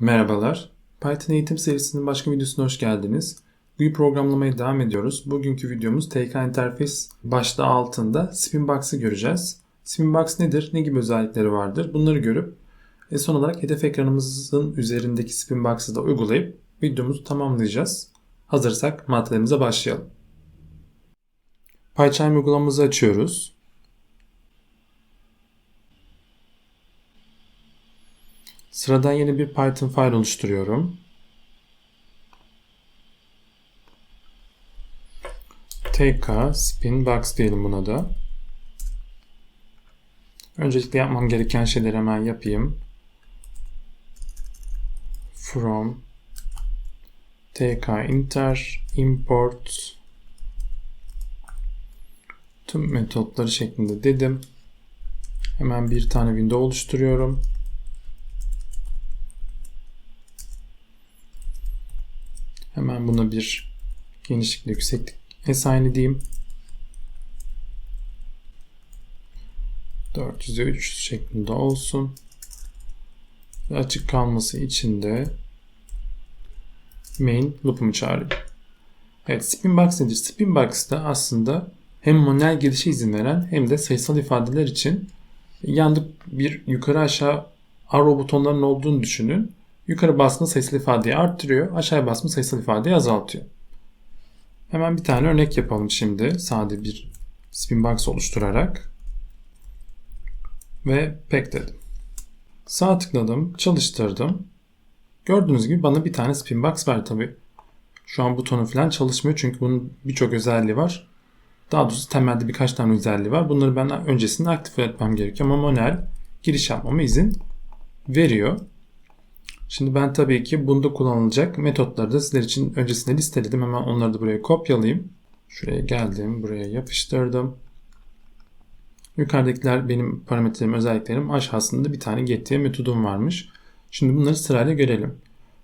Merhabalar. Python eğitim serisinin başka videosuna hoş geldiniz. GUI programlamaya devam ediyoruz. Bugünkü videomuz TK Interface başlığı altında Spinbox'ı göreceğiz. Spinbox nedir? Ne gibi özellikleri vardır? Bunları görüp ve son olarak hedef ekranımızın üzerindeki Spinbox'ı da uygulayıp videomuzu tamamlayacağız. Hazırsak maddelerimize başlayalım. PyCharm uygulamamızı açıyoruz. Sıradan yeni bir Python file oluşturuyorum. tk spinbox diyelim buna da. Öncelikle yapmam gereken şeyleri hemen yapayım. From tk inter import tüm metotları şeklinde dedim. Hemen bir tane window oluşturuyorum. Hemen buna bir genişlikle yükseklik assign edeyim. 400'e 300 şeklinde olsun. Ve açık kalması için de main loop'umu çağırayım. Evet Spinbox nedir? Spinbox'ta aslında hem manuel gelişe izin veren hem de sayısal ifadeler için yanda bir yukarı aşağı arrow butonlarının olduğunu düşünün. Yukarı basma sayısal ifadeyi arttırıyor. Aşağıya basma sayısal ifadeyi azaltıyor. Hemen bir tane örnek yapalım şimdi. Sade bir spinbox oluşturarak. Ve pack dedim. Sağ tıkladım, çalıştırdım. Gördüğünüz gibi bana bir tane spinbox ver tabi. Şu an butonu falan çalışmıyor çünkü bunun birçok özelliği var. Daha doğrusu temelde birkaç tane özelliği var. Bunları ben öncesinde aktif etmem gerekiyor ama manuel giriş yapmama izin veriyor. Şimdi ben tabii ki bunda kullanılacak metotları da sizler için öncesinde listeledim. Hemen onları da buraya kopyalayayım. Şuraya geldim. Buraya yapıştırdım. Yukarıdakiler benim parametrelerim, özelliklerim. Aşağısında bir tane get diye metodum varmış. Şimdi bunları sırayla görelim.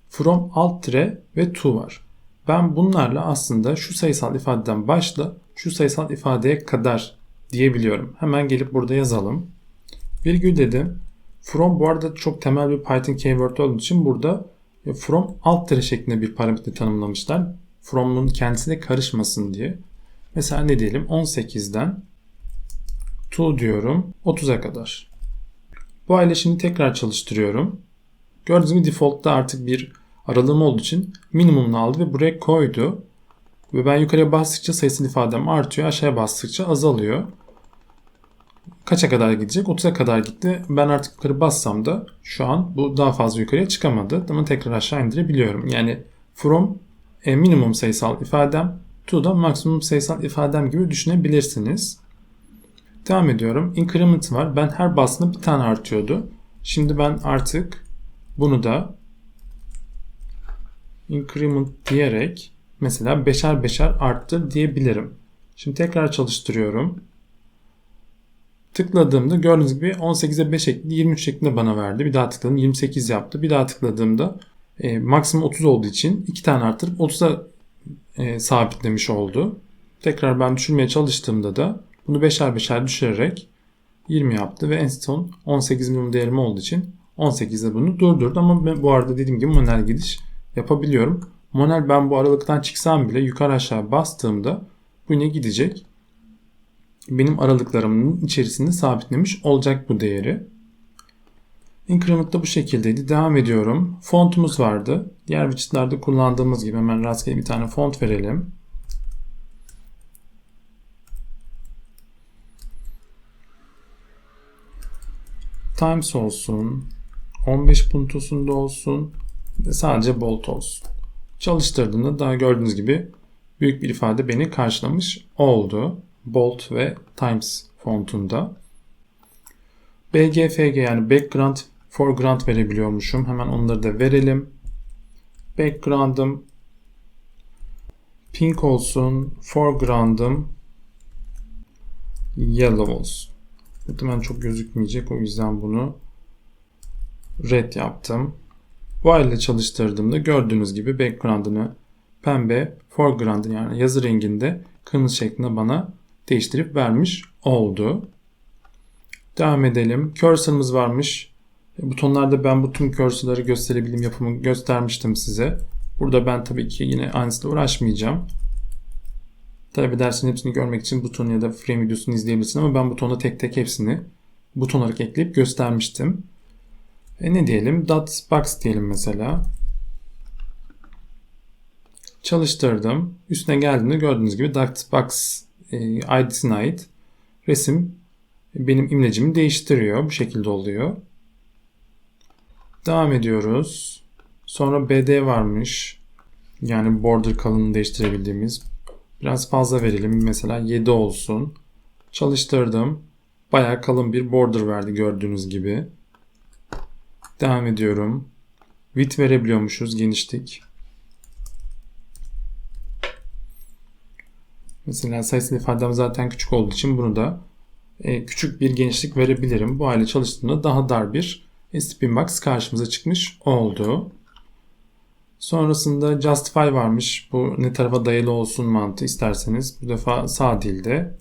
From, alt tire ve to var. Ben bunlarla aslında şu sayısal ifadeden başla şu sayısal ifadeye kadar diyebiliyorum. Hemen gelip burada yazalım. Virgül dedim. From bu arada çok temel bir Python keyword olduğu için burada e, from alt tire şeklinde bir parametre tanımlamışlar. From'un kendisine karışmasın diye. Mesela ne diyelim 18'den to diyorum 30'a kadar. Bu aile şimdi tekrar çalıştırıyorum. Gördüğünüz gibi default'ta artık bir aralığım olduğu için minimumunu aldı ve buraya koydu. Ve ben yukarıya bastıkça sayısal ifadem artıyor. Aşağıya bastıkça azalıyor kaça kadar gidecek? 30'a kadar gitti. Ben artık yukarı bassam da şu an bu daha fazla yukarıya çıkamadı. Ama tekrar aşağı indirebiliyorum. Yani from e, minimum sayısal ifadem to da maksimum sayısal ifadem gibi düşünebilirsiniz. Devam ediyorum. Increment var. Ben her bastığımda bir tane artıyordu. Şimdi ben artık bunu da increment diyerek mesela beşer beşer arttır diyebilirim. Şimdi tekrar çalıştırıyorum. Tıkladığımda gördüğünüz gibi 18'e 5 ekledi 23 şeklinde bana verdi. Bir daha tıkladım 28 yaptı. Bir daha tıkladığımda e, maksimum 30 olduğu için 2 tane arttırıp 30'a e, sabitlemiş oldu. Tekrar ben düşürmeye çalıştığımda da bunu 5'er 5'er düşürerek 20 yaptı ve en son 18 minimum değerim olduğu için 18'de bunu durdurdu ama ben bu arada dediğim gibi manuel gidiş yapabiliyorum. Manuel ben bu aralıktan çıksam bile yukarı aşağı bastığımda bu yine gidecek benim aralıklarımın içerisinde sabitlemiş olacak bu değeri. Increment da bu şekildeydi. Devam ediyorum. Fontumuz vardı. Diğer widgetlerde kullandığımız gibi hemen rastgele bir tane font verelim. Times olsun. 15 puntosunda olsun. Ve sadece bolt olsun. Çalıştırdığımda daha gördüğünüz gibi büyük bir ifade beni karşılamış oldu. Bold ve Times fontunda. BGFG yani background foreground verebiliyormuşum. Hemen onları da verelim. Background'ım pink olsun. Foreground'ım yellow olsun. Muhtemelen çok gözükmeyecek. O yüzden bunu red yaptım. Bu ile çalıştırdığımda gördüğünüz gibi background'ını pembe, foreground'ın yani yazı renginde kırmızı şeklinde bana değiştirip vermiş oldu. Devam edelim. Cursor'ımız varmış. Butonlarda ben bu tüm cursor'ları gösterebildiğim yapımı göstermiştim size. Burada ben tabii ki yine aynısıyla uğraşmayacağım. Talep edersin hepsini görmek için buton ya da frame videosunu izleyebilirsin ama ben butonda tek tek hepsini buton olarak ekleyip göstermiştim. E ne diyelim? Dot box diyelim mesela. Çalıştırdım. Üstüne geldiğinde gördüğünüz gibi Ductbox e, ID'sine ait resim benim imlecimi değiştiriyor. Bu şekilde oluyor. Devam ediyoruz. Sonra BD varmış. Yani border kalınlığını değiştirebildiğimiz. Biraz fazla verelim. Mesela 7 olsun. Çalıştırdım. Bayağı kalın bir border verdi gördüğünüz gibi. Devam ediyorum. Width verebiliyormuşuz. Genişlik. Mesela sayısal ifadem zaten küçük olduğu için bunu da e, küçük bir genişlik verebilirim. Bu hale çalıştığında daha dar bir spin box karşımıza çıkmış oldu. Sonrasında justify varmış. Bu ne tarafa dayalı olsun mantığı isterseniz. Bu defa sağ dilde.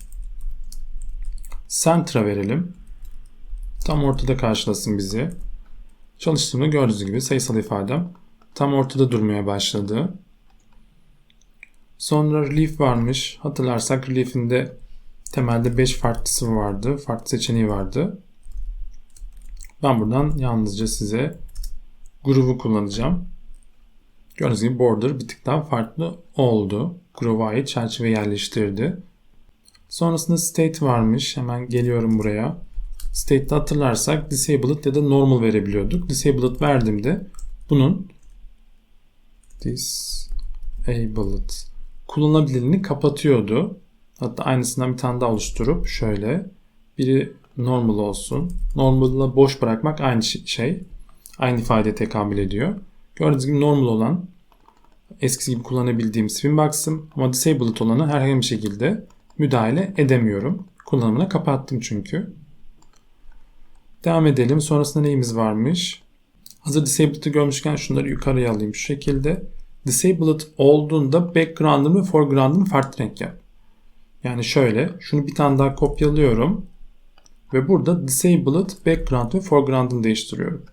Center'a verelim. Tam ortada karşılasın bizi. Çalıştığımda gördüğünüz gibi sayısal ifadem tam ortada durmaya başladı. Sonra relief varmış. Hatırlarsak relief'in de temelde 5 farklısı vardı. Farklı seçeneği vardı. Ben buradan yalnızca size grubu kullanacağım. Gördüğünüz gibi border bir tık daha farklı oldu. Groove'a ait çerçeve yerleştirdi. Sonrasında state varmış. Hemen geliyorum buraya. State'de hatırlarsak disabled ya da normal verebiliyorduk. Disabled verdiğimde bunun disabled kullanılabilirliğini kapatıyordu. Hatta aynısından bir tane daha oluşturup şöyle biri normal olsun. Normal'la boş bırakmak aynı şey. Aynı ifade tekabül ediyor. Gördüğünüz gibi normal olan eskisi gibi kullanabildiğim Spinbox'ım ama disabled olanı herhangi bir şekilde müdahale edemiyorum. Kullanımını kapattım çünkü. Devam edelim. Sonrasında neyimiz varmış? Hazır disabled'ı görmüşken şunları yukarıya alayım şu şekilde. Disabled olduğunda background'ın ve foreground'ın farklı renk yap. Yani şöyle şunu bir tane daha kopyalıyorum. Ve burada disabled background ve foreground'ını değiştiriyorum.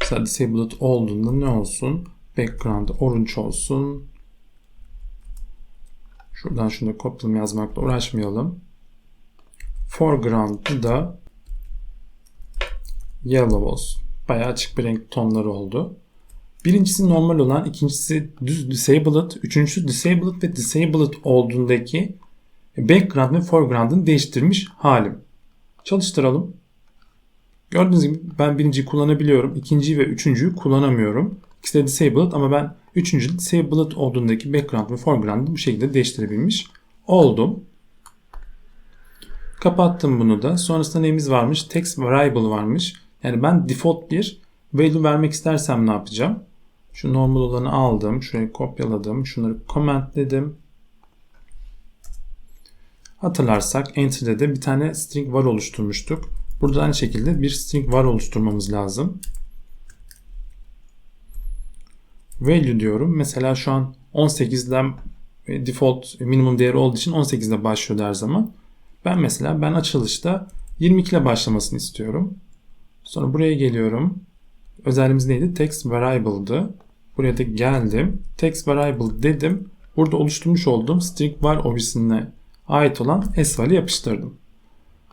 Mesela disabled olduğunda ne olsun? Background orange olsun. Şuradan şunu kopyalım yazmakla uğraşmayalım. Foreground'ı da yellow olsun. Bayağı açık bir renk tonları oldu. Birincisi normal olan, ikincisi düz disabled, üçüncüsü disabled ve disabled olduğundaki background ve foreground'ın değiştirmiş halim. Çalıştıralım. Gördüğünüz gibi ben birinciyi kullanabiliyorum. ikinciyi ve üçüncüyü kullanamıyorum. İkisi de disabled ama ben üçüncü disabled olduğundaki background ve foreground'ı bu şekilde değiştirebilmiş oldum. Kapattım bunu da. Sonrasında neyimiz varmış? Text variable varmış. Yani ben default bir value vermek istersem ne yapacağım? Şu normal olanı aldım. Şurayı kopyaladım. Şunları commentledim. Hatırlarsak entry'de de bir tane string var oluşturmuştuk. Burada aynı şekilde bir string var oluşturmamız lazım. Value diyorum. Mesela şu an 18'den e, default minimum değeri olduğu için 18'de başlıyor her zaman. Ben mesela ben açılışta 22 ile başlamasını istiyorum. Sonra buraya geliyorum. Özelliğimiz neydi? Text variable'dı. Buraya da geldim. Text variable dedim. Burada oluşturmuş olduğum string var objesi'ne ait olan s yapıştırdım.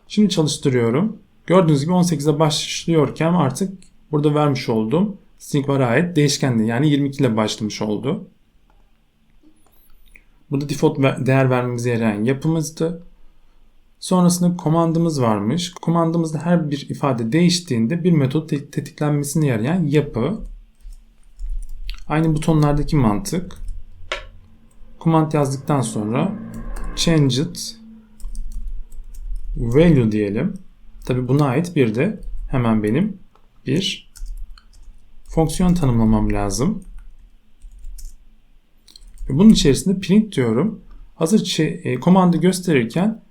Şimdi çalıştırıyorum. Gördüğünüz gibi 18'de başlıyorken artık burada vermiş olduğum string var ait değişkendi. Yani 22 ile başlamış oldu. Burada default değer vermemize yarayan yapımızdı. Sonrasında komandımız varmış. Komandımızda her bir ifade değiştiğinde bir metot tetiklenmesini yarayan yapı. Aynı butonlardaki mantık. Command yazdıktan sonra change it value diyelim. Tabi buna ait bir de hemen benim bir fonksiyon tanımlamam lazım. Bunun içerisinde print diyorum. Hazır şey, e, komandı gösterirken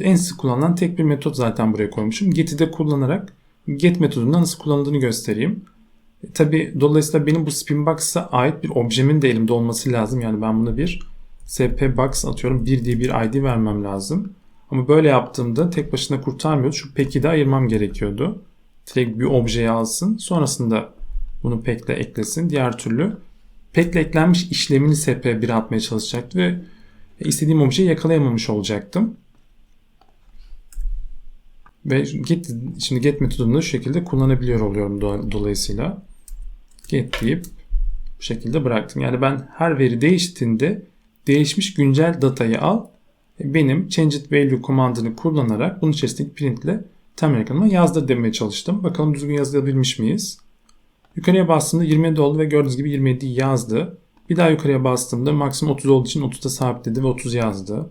en sık kullanılan tek bir metot zaten buraya koymuşum. Get'i de kullanarak get metodundan nasıl kullanıldığını göstereyim. E, Tabi dolayısıyla benim bu spinbox'a ait bir objemin de elimde olması lazım. Yani ben buna bir sp box atıyorum 1 diye bir id vermem lazım. Ama böyle yaptığımda tek başına kurtarmıyordu. Şu peki de ayırmam gerekiyordu. Direkt bir objeyi alsın. Sonrasında bunu pekle eklesin. Diğer türlü pekle eklenmiş işlemini SP1'e atmaya çalışacaktı ve istediğim objeyi yakalayamamış olacaktım. Ve get, şimdi get metodunu şu şekilde kullanabiliyor oluyorum do- dolayısıyla. Get deyip bu şekilde bıraktım. Yani ben her veri değiştiğinde değişmiş güncel datayı al. Benim changed value komandını kullanarak bunun içerisindeki printle temel ekranıma yazdır demeye çalıştım. Bakalım düzgün yazabilmiş miyiz? Yukarıya bastığımda 27 oldu ve gördüğünüz gibi 27 yazdı. Bir daha yukarıya bastığımda maksimum 30 olduğu için 30'da sabitledi ve 30 yazdı.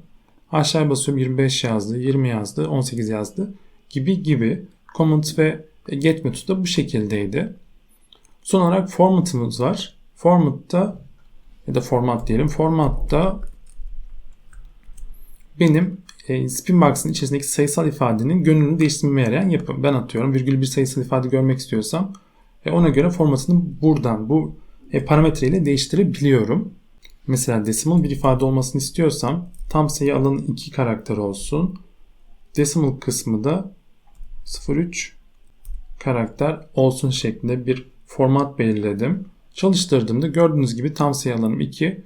Aşağıya basıyorum 25 yazdı, 20 yazdı, 18 yazdı gibi gibi. Comment ve get metodu da bu şekildeydi. Son olarak formatımız var. Format'ta ya da format diyelim. Formatta benim e, Spinbox'ın içerisindeki sayısal ifadenin gönlünü değiştirmeme yarayan yapı. Ben atıyorum virgül bir sayısal ifade görmek istiyorsam e, ona göre formatını buradan bu e, parametreyle değiştirebiliyorum. Mesela decimal bir ifade olmasını istiyorsam tam sayı alanı 2 karakter olsun. Decimal kısmı da 03 karakter olsun şeklinde bir format belirledim. Çalıştırdığımda gördüğünüz gibi tam sayı alanım 2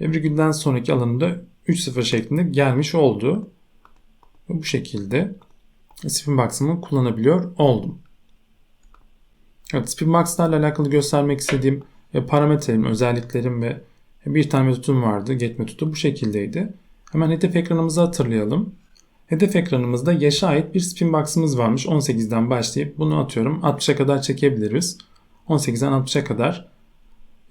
ve virgülden sonraki alanımda 3-0 şeklinde gelmiş oldu. Ve bu şekilde Spinbox'ımı kullanabiliyor oldum. Evet, Spinbox'larla alakalı göstermek istediğim e, parametrelerim, özelliklerim ve bir tane metodum vardı. Get metodu bu şekildeydi. Hemen hedef ekranımızı hatırlayalım. Hedef ekranımızda yaşa ait bir Spinbox'ımız varmış. 18'den başlayıp bunu atıyorum 60'a kadar çekebiliriz. 18'den 60'a kadar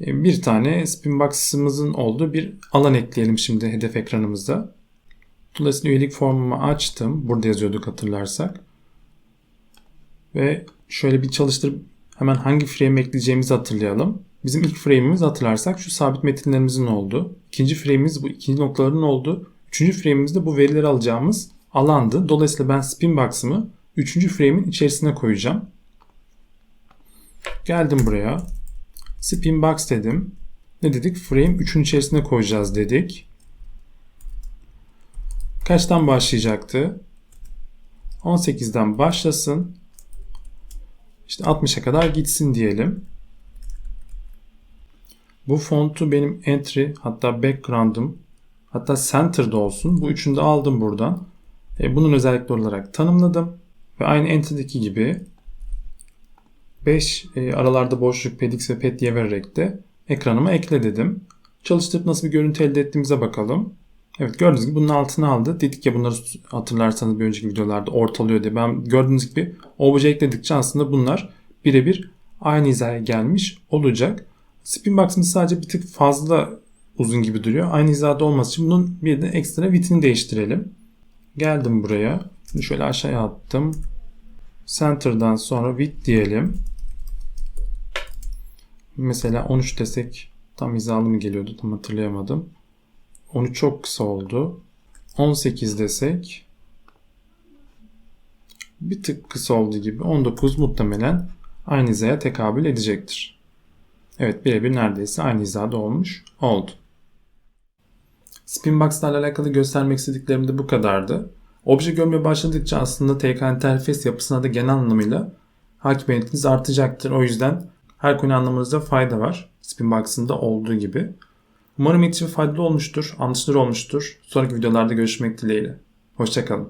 e, bir tane Spinbox'ımızın olduğu bir alan ekleyelim şimdi hedef ekranımızda. Dolayısıyla üyelik formumu açtım. Burada yazıyorduk hatırlarsak. Ve şöyle bir çalıştırıp hemen hangi frame ekleyeceğimizi hatırlayalım. Bizim ilk frame'imiz hatırlarsak şu sabit metinlerimizin oldu. İkinci frame'imiz bu ikinci noktaların oldu. Üçüncü frame'imizde bu verileri alacağımız alandı. Dolayısıyla ben Spinbox'ımı üçüncü frame'in içerisine koyacağım. Geldim buraya. Spinbox dedim. Ne dedik? Frame 3'ün içerisine koyacağız dedik. Kaçtan başlayacaktı? 18'den başlasın. İşte 60'a kadar gitsin diyelim. Bu fontu benim entry hatta background'ım hatta center'da olsun. Bu üçünü de aldım buradan. E, bunun özellikleri olarak tanımladım. Ve aynı entry'deki gibi 5 e, aralarda boşluk pedix ve pet diye vererek de ekranıma ekle dedim. Çalıştırıp nasıl bir görüntü elde ettiğimize bakalım. Evet gördüğünüz gibi bunun altına aldı. Dedik ya bunları hatırlarsanız bir önceki videolarda ortalıyor diye. Ben gördüğünüz gibi obje ekledikçe aslında bunlar birebir aynı hizaya gelmiş olacak. Spinbox'ımız sadece bir tık fazla uzun gibi duruyor. Aynı hizada olması için bunun bir de ekstra vitini değiştirelim. Geldim buraya. Şimdi şöyle aşağıya attım. Center'dan sonra width diyelim. Mesela 13 desek tam hizalı mı geliyordu tam hatırlayamadım. 13 çok kısa oldu. 18 desek bir tık kısa olduğu gibi 19 muhtemelen aynı hizaya tekabül edecektir. Evet birebir neredeyse aynı hizada olmuş oldu. Spinbox'larla alakalı göstermek istediklerim de bu kadardı. Obje görmeye başladıkça aslında TK interface yapısına da genel anlamıyla hakimiyetiniz artacaktır. O yüzden her konu anlamanızda fayda var. Spinbox'ın da olduğu gibi. Umarım eğitim faydalı olmuştur, anlaşılır olmuştur. Sonraki videolarda görüşmek dileğiyle. Hoşçakalın.